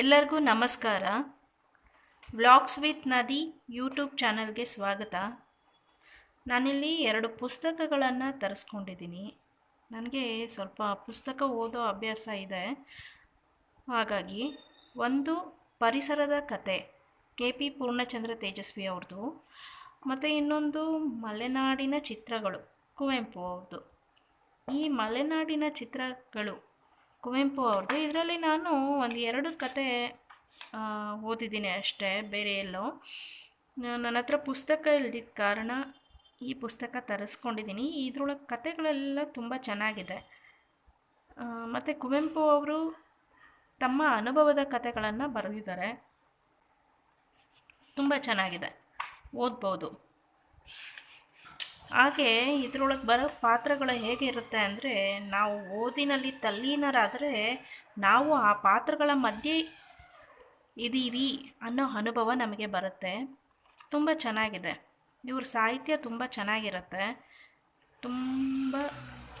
ಎಲ್ಲರಿಗೂ ನಮಸ್ಕಾರ. Vlogs with ನದಿ ಯೂಟ್ಯೂಬ್ ಚಾನಲ್ಗೆ ಸ್ವಾಗತ. ನಾನಿಲ್ಲಿ ಎರಡು ಪುಸ್ತಕಗಳನ್ನು ತರಿಸ್ಕೊಂಡಿದ್ದೀನಿ. ನನಗೆ ಸ್ವಲ್ಪ ಪುಸ್ತಕ ಓದೋ ಅಭ್ಯಾಸ ಇದೆ. ಹಾಗಾಗಿ ಒಂದು ಪರಿಸರದ ಕತೆ, ಕೆ ಪಿ ಪೂರ್ಣಚಂದ್ರ ತೇಜಸ್ವಿ ಅವ್ರದ್ದು ಮತ್ತು ಇನ್ನೊಂದು ಮಲೆನಾಡಿನ ಚಿತ್ರಗಳು, ಕುವೆಂಪು ಅವ್ರದ್ದು ಈ ಮಲೆನಾಡಿನ ಚಿತ್ರಗಳು ಕುವೆಂಪು ಅವ್ರದ್ದು ಇದರಲ್ಲಿ ನಾನು ಒಂದು ಎರಡು ಕತೆ ಓದಿದ್ದೀನಿ ಅಷ್ಟೇ, ಬೇರೆ ಎಲ್ಲೋ. ನನ್ನ ಹತ್ರ ಪುಸ್ತಕ ಇಲ್ದಿದ್ದ ಕಾರಣ ಈ ಪುಸ್ತಕ ತರಿಸ್ಕೊಂಡಿದ್ದೀನಿ. ಇದ್ರೊಳಗೆ ಕತೆಗಳೆಲ್ಲ ತುಂಬ ಚೆನ್ನಾಗಿದೆ. ಮತ್ತು ಕುವೆಂಪು ಅವರು ತಮ್ಮ ಅನುಭವದ ಕತೆಗಳನ್ನು ಬರೆದಿದ್ದಾರೆ. ತುಂಬ ಚೆನ್ನಾಗಿದೆ. ಓದ್ಬೋದು. ಹಾಗೆ ಇದ್ರೊಳಗೆ ಬರೋ ಪಾತ್ರಗಳು ಹೇಗಿರುತ್ತೆ ಅಂದರೆ ನಾವು ಓದಿನಲ್ಲಿ ತಲ್ಲೀನರಾದರೆ ನಾವು ಆ ಪಾತ್ರಗಳ ಮಧ್ಯೆ ಇದ್ದೀವಿ ಅನ್ನೋ ಅನುಭವ ನಮಗೆ ಬರುತ್ತೆ. ತುಂಬ ಚೆನ್ನಾಗಿದೆ. ಇವ್ರ ಸಾಹಿತ್ಯ ತುಂಬ ಚೆನ್ನಾಗಿರುತ್ತೆ. ತುಂಬ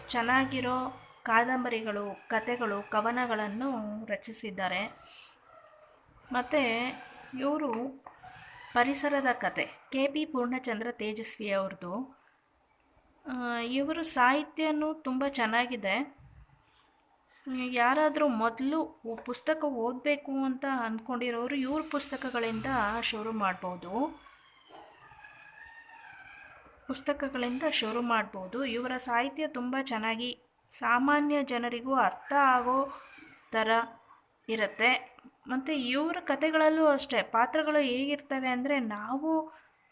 ಚೆನ್ನಾಗಿರೋ ಕಾದಂಬರಿಗಳು ಕತೆಗಳು ಕವನಗಳನ್ನು ರಚಿಸಿದ್ದಾರೆ. ಮತ್ತು ಇವರು ಪರಿಸರದ ಕತೆ ಕೆ ಪಿ ಪೂರ್ಣಚಂದ್ರ ತೇಜಸ್ವಿ ಅವ್ರದ್ದು ಇವರು ಸಾಹಿತ್ಯನೂ ತುಂಬ ಚೆನ್ನಾಗಿದೆ. ಯಾರಾದರೂ ಮೊದಲು ಪುಸ್ತಕ ಓದಬೇಕು ಅಂತ ಅಂದ್ಕೊಂಡಿರೋರು ಇವ್ರ ಪುಸ್ತಕಗಳಿಂದ ಶುರು ಮಾಡ್ಬೋದು. ಪುಸ್ತಕಗಳಿಂದ ಶುರು ಮಾಡ್ಬೋದು. ಇವರ ಸಾಹಿತ್ಯ ತುಂಬ ಚೆನ್ನಾಗಿ ಸಾಮಾನ್ಯ ಜನರಿಗೂ ಅರ್ಥ ಆಗೋ ಥರ ಇರುತ್ತೆ. ಮತ್ತು ಇವರ ಕಥೆಗಳಲ್ಲೂ ಅಷ್ಟೇ, ಪಾತ್ರಗಳು ಹೇಗಿರ್ತವೆ ಅಂದರೆ ನಾವು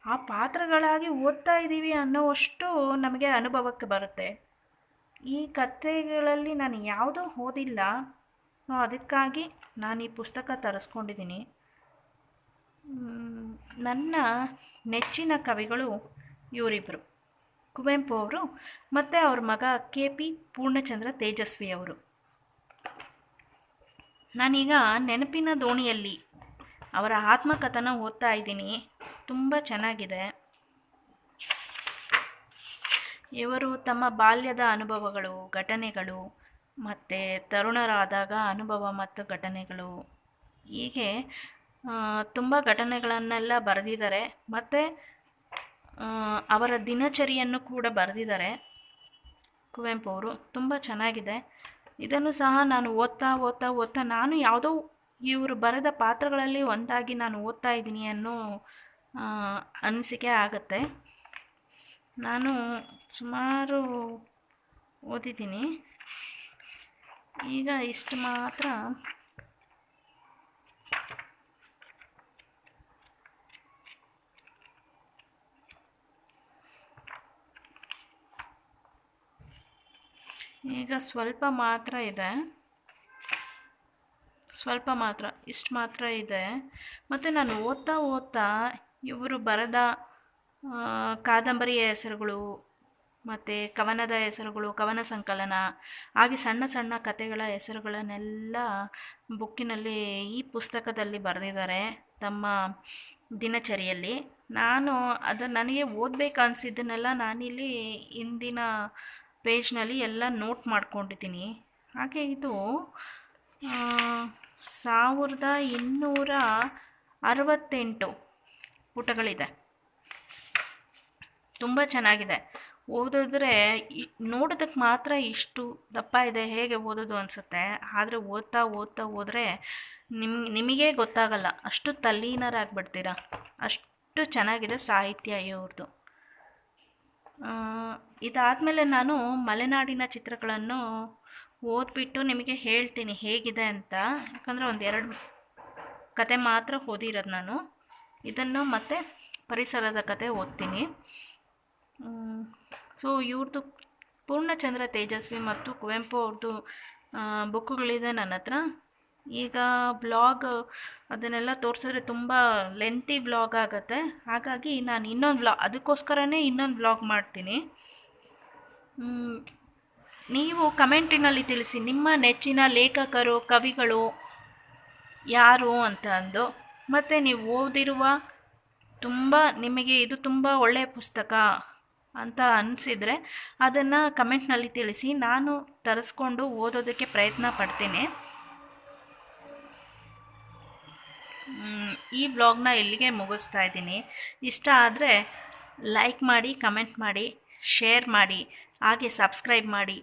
ಆ ಪಾತ್ರಗಳಾಗಿ ಓದ್ತಾ ಇದ್ದೀವಿ ಅನ್ನೋವಷ್ಟು ನಮಗೆ ಅನುಭವಕ್ಕೆ ಬರುತ್ತೆ. ಈ ಕಥೆಗಳಲ್ಲಿ ನಾನು ಯಾವುದೂ ಓದಿಲ್ಲ. ಅದಕ್ಕಾಗಿ ನಾನು ಈ ಪುಸ್ತಕ ತರಿಸ್ಕೊಂಡಿದ್ದೀನಿ. ನನ್ನ ನೆಚ್ಚಿನ ಕವಿಗಳು ಇವರಿಬ್ಬರು ಕುವೆಂಪು ಅವರು ಮತ್ತು ಅವ್ರ ಮಗ ಕೆ ಪಿ ಪೂರ್ಣಚಂದ್ರ ತೇಜಸ್ವಿ ಅವರು. ನಾನೀಗ ನೆನಪಿನ ದೋಣಿಯಲ್ಲಿ ಅವರ ಆತ್ಮಕಥನ ಓದ್ತಾ ಇದ್ದೀನಿ. ತುಂಬ ಚೆನ್ನಾಗಿದೆ. ಇವರು ತಮ್ಮ ಬಾಲ್ಯದ ಅನುಭವಗಳು, ಘಟನೆಗಳು ಮತ್ತು ತರುಣರಾದಾಗ ಅನುಭವ ಮತ್ತು ಘಟನೆಗಳು. ಹೀಗೆ ತುಂಬ ಘಟನೆಗಳನ್ನೆಲ್ಲ ಬರೆದಿದ್ದಾರೆ. ಮತ್ತು ಅವರ ದಿನಚರಿಯನ್ನು ಕೂಡ ಬರೆದಿದ್ದಾರೆ. ಕುವೆಂಪು ಅವರು ತುಂಬ ಚೆನ್ನಾಗಿದೆ. ಇದನ್ನು ಸಹ ನಾನು ಓದ್ತಾ ಓದ್ತಾ ಓದ್ತಾ ನಾನು ಯಾವುದೋ ಇವರು ಬರೆದ ಪಾತ್ರಗಳಲ್ಲಿ ಒಂದಾಗಿ ನಾನು ಓದ್ತಾ ಇದ್ದೀನಿ ಅನ್ನೋ ಅನಿಸಿಕೆ ಆಗುತ್ತೆ. ನಾನು ಸುಮಾರು ಓದಿದ್ದೀನಿ. ಈಗ ಇಷ್ಟು ಮಾತ್ರ. ಈಗ ಸ್ವಲ್ಪ ಮಾತ್ರ ಇದೆ. ಸ್ವಲ್ಪ ಮಾತ್ರ, ಇಷ್ಟು ಮಾತ್ರ ಇದೆ. ಮತ್ತು ನಾನು ಓದ್ತಾ ಓದ್ತಾ ಇವರು ಬರೆದ ಕಾದಂಬರಿಯ ಹೆಸರುಗಳು ಮತ್ತು ಕವನದ ಹೆಸರುಗಳು, ಕವನ ಸಂಕಲನ, ಹಾಗೆ ಸಣ್ಣ ಸಣ್ಣ ಕಥೆಗಳ ಹೆಸರುಗಳನ್ನೆಲ್ಲ ಬುಕ್ಕಿನಲ್ಲಿ ಈ ಪುಸ್ತಕದಲ್ಲಿ ಬರೆದಿದ್ದಾರೆ ತಮ್ಮ ದಿನಚರಿಯಲ್ಲಿ. ನಾನು ಅದು ನನಗೆ ಓದಬೇಕು ಅನಿಸಿದ್ದನ್ನೆಲ್ಲ ನಾನಿಲ್ಲಿ ಇಂದಿನ ಪೇಜ್ನಲ್ಲಿ ಎಲ್ಲ ನೋಟ್ ಮಾಡ್ಕೊಂಡಿದ್ದೀನಿ. ಹಾಗೆ ಇದು ಸಾವಿರದ ಇನ್ನೂರ ಅರವತ್ತೆಂಟು ಪುಟಗಳಿದೆ ತುಂಬ ಚೆನ್ನಾಗಿದೆ. ಓದಿದ್ರೆ ನೋಡೋದಕ್ಕೆ ಮಾತ್ರ ಇಷ್ಟು ದಪ್ಪ ಇದೆ, ಹೇಗೆ ಓದೋದು ಅನಿಸುತ್ತೆ. ಆದರೆ ಓದ್ತಾ ಓದ್ತಾ ಹೋದರೆ ನಿಮ್, ನಿಮಗೇ ಗೊತ್ತಾಗಲ್ಲ. ಅಷ್ಟು ತಲ್ಲೀನರಾಗ್ಬಿಡ್ತೀರ. ಅಷ್ಟು ಚೆನ್ನಾಗಿದೆ ಸಾಹಿತ್ಯ ಇವ್ರದ್ದು ಇದಾದಮೇಲೆ ನಾನು ಮಲೆನಾಡಿನ ಚಿತ್ರಗಳನ್ನು ಓದ್ಬಿಟ್ಟು ನಿಮಗೆ ಹೇಳ್ತೀನಿ ಹೇಗಿದೆ ಅಂತ. ಯಾಕಂದರೆ ಒಂದೆರಡು ಕತೆ ಮಾತ್ರ ಓದಿರೋದು ನಾನು. ಇದನ್ನು ಮತ್ತೆ ಪರಿಸರದ ಕತೆ ಓದ್ತೀನಿ. ಸೊ ಇವ್ರದ್ದು ಪೂರ್ಣಚಂದ್ರ ತೇಜಸ್ವಿ ಮತ್ತು ಕುವೆಂಪು ಅವ್ರದ್ದು ಬುಕ್ಗಳಿದೆ ನನ್ನ ಹತ್ರ. ಈಗ ಬ್ಲಾಗ್ ಅದನ್ನೆಲ್ಲ ತೋರಿಸಿದ್ರೆ ತುಂಬ ಲೆಂತಿ ಬ್ಲಾಗ್ ಆಗುತ್ತೆ. ಹಾಗಾಗಿ ನಾನು ಇನ್ನೊಂದು ಬ್ಲಾಗ್ ಅದಕ್ಕೋಸ್ಕರನೇ ಇನ್ನೊಂದು ಬ್ಲಾಗ್ ಮಾಡ್ತೀನಿ. ನೀವು ಕಮೆಂಟಿನಲ್ಲಿ ತಿಳಿಸಿ ನಿಮ್ಮ ನೆಚ್ಚಿನ ಲೇಖಕರು, ಕವಿಗಳು ಯಾರು ಅಂತ ಅಂದು. ಮತ್ತು ನೀವು ಓದಿರುವ ತುಂಬ, ನಿಮಗೆ ಇದು ತುಂಬ ಒಳ್ಳೆಯ ಪುಸ್ತಕ ಅಂತ ಅನಿಸಿದರೆ ಅದನ್ನು ಕಮೆಂಟ್ನಲ್ಲಿ ತಿಳಿಸಿ. ನಾನು ತರಿಸ್ಕೊಂಡು ಓದೋದಕ್ಕೆ ಪ್ರಯತ್ನ ಪಡ್ತೀನಿ. ಈ ಬ್ಲಾಗ್ನ ಇಲ್ಲಿಗೆ ಮುಗಿಸ್ತಾ ಇದ್ದೀನಿ. ಇಷ್ಟ ಆದರೆ ಲೈಕ್ ಮಾಡಿ ಕಮೆಂಟ್ ಮಾಡಿ ಶೇರ್ ಮಾಡಿ, ಹಾಗೆ ಸಬ್ಸ್ಕ್ರೈಬ್ ಮಾಡಿ.